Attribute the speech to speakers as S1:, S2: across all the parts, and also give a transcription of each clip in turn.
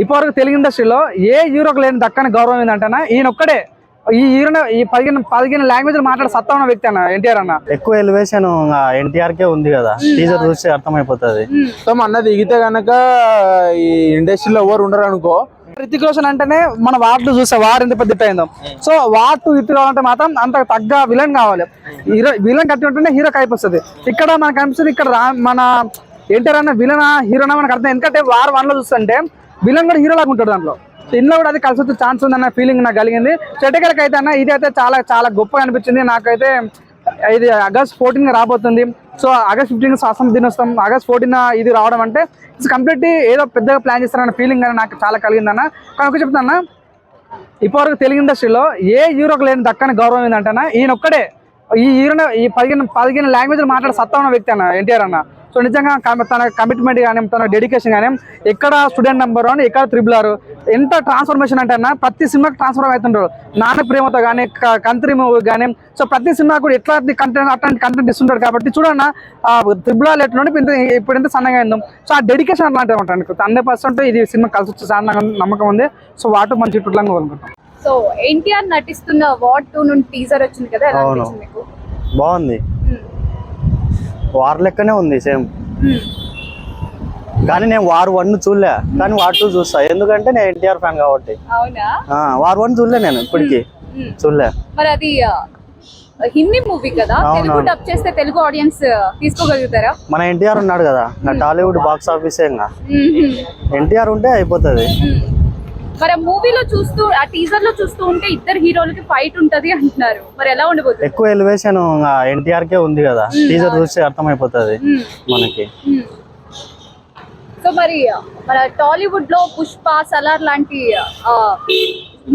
S1: ఇప్పటివరకు తెలుగు ఇండస్ట్రీలో ఏ హీరోకి లేని దక్కని గౌరవం ఏంటంటే ఈయన ఒక్కడే. ఈ హీరో ఈ పదిహేను పదిహేను లాంగ్వేజ్ మాట్లాడే సత్తా ఉన్న వ్యక్తి అన్న ఎన్టీఆర్ అన్న.
S2: ఎక్కువ ఎలివేషన్ ఎన్టీఆర్ కే ఉంది కదా టీజర్ చూస్తే అర్థమైపోతుంది.
S3: మొత్తం అన్న దిగితే గనక ఈ ఇండస్ట్రీలో ఎవరు ఉండరు అనుకో.
S1: రితిక్ రోషన్ అంటేనే మన వార్డు చూస్తే వార్ ఎంత పెద్ద అయిందో సో వార్ టూ హిట్ కావాలంటే మాత్రం అంత తగ్గ విలన్ కావాలి. హీరో విలన్ కట్టి ఉంటేనే హీరో అయిపోతుంది. ఇక్కడ మనకు అనిపిస్తుంది ఇక్కడ మన ఎన్టీఆర్ అన్న విలన్ హీరోనా మనకు అర్థం ఎందుకంటే వార్ వన్లో చూస్తుంటే విలన్ కూడా హీరో లాగా ఉంటాడు దాంట్లో. ఇంట్లో కూడా అది కలిసి వచ్చే ఛాన్స్ ఉందన్న ఫీలింగ్ నాకు కలిగింది. చెట్టకలకి అయితే అన్న ఇది అయితే చాలా చాలా గొప్పగా అనిపించింది. నాకైతే ఇది ఆగస్ట్ ఫోర్టీన్ రాబోతుంది. సో ఆగస్ట్ ఫిఫ్టీన్ స్వాసం దినోత్సవం ఆగస్ట్ ఫోర్టీన్ ఇది రావడం అంటే ఇట్స్ కంప్లీట్ ఏదో పెద్దగా ప్లాన్ చేస్తారన్న ఫీలింగ్ అని నాకు చాలా కలిగిందన్న కానీ ఒక చెప్తాను ఇప్పటివరకు తెలుగు ఇండస్ట్రీలో ఏ హీరోకి లేని దక్కని గౌరవం ఏంటంటే ఈయన ఒక్కడే. ఈ హీరో ఈ పదిహేను పదిహేను లాంగ్వేజ్ మాట్లాడే సత్తా ఉన్న వ్యక్తి అన్న ఎన్టీఆర్ అన్న. సో నిజంగా తన కమిట్మెంట్ కానీ తన డెడికేషన్ కానీ ఎక్కడ స్టూడెంట్ నెంబర్ అని ఎక్కడ త్రిబుల్ ఆరు ఎంత ట్రాన్స్ఫర్మేషన్ అంటే అన్న ప్రతి సినిమాకి ట్రాన్స్ఫర్ అవుతుంటారు. నాన్న ప్రేమతో కానీ కంత్రి మూవీ కానీ సో ప్రతి సినిమా కూడా ఎట్లాంటి కంటెంట్ అట్లాంటి కంటెంట్ ఇస్తుంటారు కాబట్టి చూడన్న త్రిబుల్ ఆర్ ఎట్లా ఉండి ఇంత ఇప్పుడు ఎంత సన్నగా అయిందో సో ఆ డెడికేషన్ అట్లాంటివి ఉంటాను హండ్రెడ్ పర్సెంట్ ఇది సినిమా కలిసి వచ్చే నమ్మకం ఉంది. సో వాటి మంచి ఇట్లా కోరుకుంటాం
S4: సో ఎన్టీఆర్ నటిస్తున్న వాట్ టూ నుండి టీజర్ వచ్చింది కదా ఎలా
S2: అవును.
S4: అనిపించింది మీకు?
S2: బాగుంది. వార్ లెక్కనే ఉంది సేమ్.
S4: మ్మ్.
S2: కానీ నేను వార్ వన్ చూడలే కానీ వార్ టూ చూస్తా. ఎందుకంటే నేను ఎన్టీఆర్ ఫ్యాన్ కాబట్టి.
S4: అవునా?
S2: ఆ, వార్ వన్ చూడలే నేను ఇప్పటికి.
S4: మ్మ్.
S2: చూడలే.
S4: మరి అది ఆ, హిందీ మూవీ కదా
S2: అవును,
S4: తెలుగు
S2: అవును.
S4: డబ్ చేస్తే తెలుగు ఆడియన్స్ తీసుకోగలుగుతారా?
S2: మన ఎన్టీఆర్ ఉన్నాడు కదా నా టాలీవుడ్ బాక్స్ ఆఫీసే ఇంకా.
S4: మ్మ్.
S2: ఎన్టీఆర్ ఉంటే అయిపోతుంది.
S4: మ్మ్. మరి ఆ మూవీలో చూస్తూ ఆ టీజర్లో చూస్తూ ఉంటే ఇద్దరు హీరోలకి ఫైట్ ఉంటది అంటున్నారు. మరి ఎలా ఉండబోతుంది?
S2: ఎక్కువ ఎలివేషన్ ఎన్టీఆర్ కే ఉంది కదా. టీజర్ చూస్తే అర్థమైపోతుంది. మనకి.
S4: సో మరి మన టాలీవుడ్లో పుష్ప సలార్ లాంటి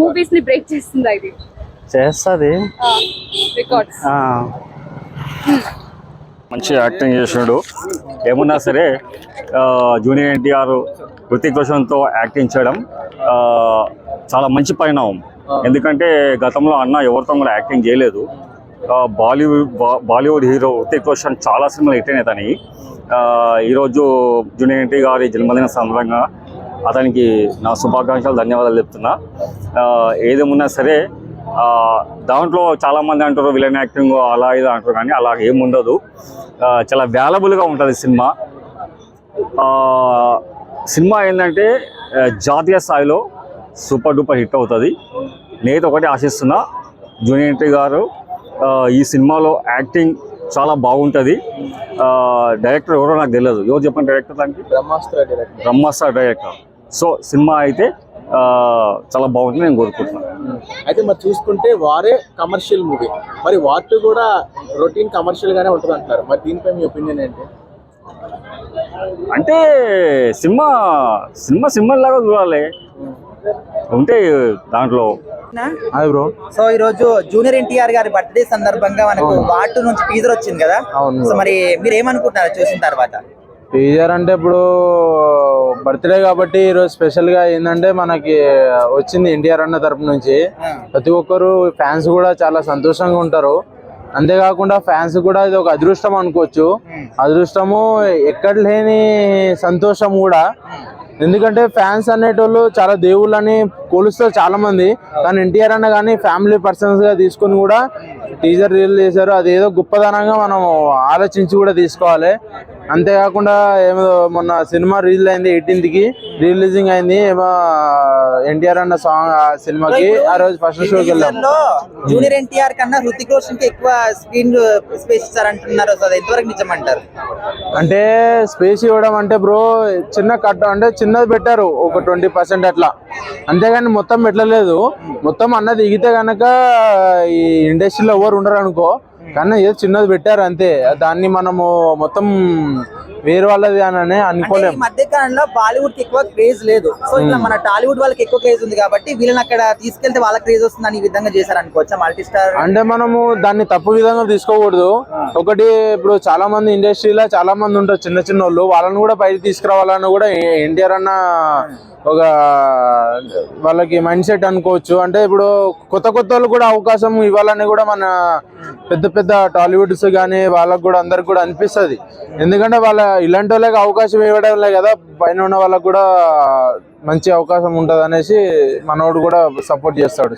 S4: మూవీస్ని బ్రేక్ చేస్తుందా ఇది?
S2: చేస్తుంది.
S4: రికార్డ్స్
S5: మంచి యాక్టింగ్ చేసినాడు ఏమున్నా సరే జూనియర్ ఎన్టీఆర్ హృతిక్ రోషన్తో యాక్టింగ్ చేయడం చాలా మంచి పరిణామం. ఎందుకంటే గతంలో అన్న ఎవరితో కూడా యాక్టింగ్ చేయలేదు. Bollywood Bollywood hero Hrithik Roshan చాలా సినిమాలు హిట్ అయినాయి ఈరోజు జూనియర్ ఎన్టీ గారి జన్మదిన సందర్భంగా అతనికి నా శుభాకాంక్షలు ధన్యవాదాలు చెప్తున్నా. ఏదేమున్నా సరే దాంట్లో చాలా మంది అంటారు విలన్ యాక్టింగ్ అలా ఇది అంటారు కానీ అలా ఏం ఉండదు చాలా వాల్యుబుల్గా ఉంటుంది సినిమా. ఆ, సినిమా ఏంటంటే జాతీయ స్థాయిలో సూపర్ డూపర్ హిట్ అవుతుంది. నేనైతే ఒకటి ఆశిస్తున్నా జూనియర్ ఎన్టీ గారు ఈ సినిమాలో యాక్టింగ్ చాలా బాగుంటుంది. డైరెక్టర్ ఎవరో నాకు తెలియదు. ఎవరు చెప్పండి డైరెక్టర్ దానికి?
S3: Brahmastra director
S5: Brahmastra director so cinema అయితే చాలా బాగుంటుంది నేను కోరుకుంటున్నాను.
S3: అయితే మరి చూసుకుంటే వారే కమర్షియల్ మూవీ మరి వాట్ కూడా రొటీన్ కమర్షియల్ గానే ఉంటుంది అంటారు మరి దీనిపై మీ ఒపీనియన్ ఏంటి?
S5: అంటే సినిమా సినిమా సినిమా లాగా చూడాలి. ఉంటే దాంట్లో.
S3: బ్రో.
S6: సో ఈ రోజు జూనియర్ ఎన్టీఆర్ గారి బర్త్డే సందర్భంగా మనకు వాటు నుంచి టీజర్ వచ్చింది కదా. సో మరి మీరు ఏమనుకుంటున్నారు? చూసిన తర్వాత.
S3: టీజర్ అంటే ఇప్పుడు బర్త్డే కాబట్టి ఈరోజు స్పెషల్గా ఏంటంటే మనకి వచ్చింది ఎన్టీఆర్ అన్న తరపు నుంచి. ప్రతి ఒక్కరు ఫ్యాన్స్ కూడా చాలా సంతోషంగా ఉంటారు. అంతేకాకుండా ఫ్యాన్స్ కూడా ఇది ఒక అదృష్టం అనుకోవచ్చు. అదృష్టము ఎక్కడ లేని సంతోషం కూడా. ఎందుకంటే ఫ్యాన్స్ అనేటోళ్ళు చాలా దేవుళ్ళని కొలుస్తారు చాలా మంది కానీ ఎన్టీఆర్ అన్న కానీ ఫ్యామిలీ పర్సన్స్గా తీసుకొని కూడా టీజర్ రిలీజ్ చేశారు. అది ఏదో గొప్పదనంగా మనం ఆలోచించి కూడా తీసుకోవాలి. అంతేకాకుండా ఏమో మొన్న సినిమా రిలీజ్ అయింది ఎయిటీన్త్కి రిలీజింగ్ అయింది ఏమో ఎన్టీఆర్ అన్న సాంగ్ ఆ సినిమాకి ఆ రోజు ఫస్ట్ షోకి వెళ్ళాం.
S6: జూనియర్ ఎన్టీఆర్ కన్నా హృతిక్ రోషన్కి ఎక్కువ స్క్రీన్ స్పేస్ ఇచ్చారంటున్నారు. సో అది ఎంతవరకు నిజమంటారు?
S3: అంటే స్పేస్ ఇవ్వడం అంటే బ్రో చిన్న కట్ అంటే చిన్నది పెట్టారు ఒక ట్వంటీ పర్సెంట్ అట్లా. అంతేగాని మొత్తం పెట్టలేదు. మొత్తం అన్న దిగితే గనక ఈ ఇండస్ట్రీలో ఎవరు ఉండరు అనుకో కానీ ఏదో చిన్నది పెట్టారు అంతే. దాన్ని మనము మొత్తం వేరే వాళ్ళది అని
S6: అంటే
S3: అనుకోలేం.
S6: ఈ మధ్య కాలంలో బాలీవుడ్కి ఎక్కువ క్రేజ్ లేదు. సో ఇట్లా మన టాలీవుడ్ వాళ్ళకి ఎక్కువ క్రేజ్ ఉంది కాబట్టి వీళ్ళని అక్కడ తీసుకెళ్తే వాళ్ళ క్రేజ్ వస్తుందని ఈ విధంగా చేశారు అనుకోవచ్చా మల్టీ స్టార్
S3: అంటే మనము దాన్ని తప్పు విధంగా తీసుకోకూడదు. ఒకటి ఇప్పుడు చాలా మంది ఇండస్ట్రీలో చాలా మంది ఉంటారు చిన్న చిన్న వాళ్ళు వాళ్ళని కూడా బయట తీసుకురావాలని కూడా ఎన్టీఆర్ అన్న ఒక వాళ్ళకి మైండ్ సెట్ అనుకోవచ్చు. అంటే ఇప్పుడు కొత్త కొత్త వాళ్ళు కూడా అవకాశం ఇవ్వాలని కూడా మన పెద్ద పెద్ద టాలీవుడ్స్ కానీ వాళ్ళకు కూడా అందరికి కూడా అనిపిస్తుంది. ఎందుకంటే వాళ్ళ ఇలాంటి వాళ్ళకి అవకాశం ఇవ్వడం కదా పైన ఉన్న వాళ్ళకి కూడా మంచి అవకాశం ఉంటుంది అనేసి మనోడు కూడా సపోర్ట్ చేస్తాడు.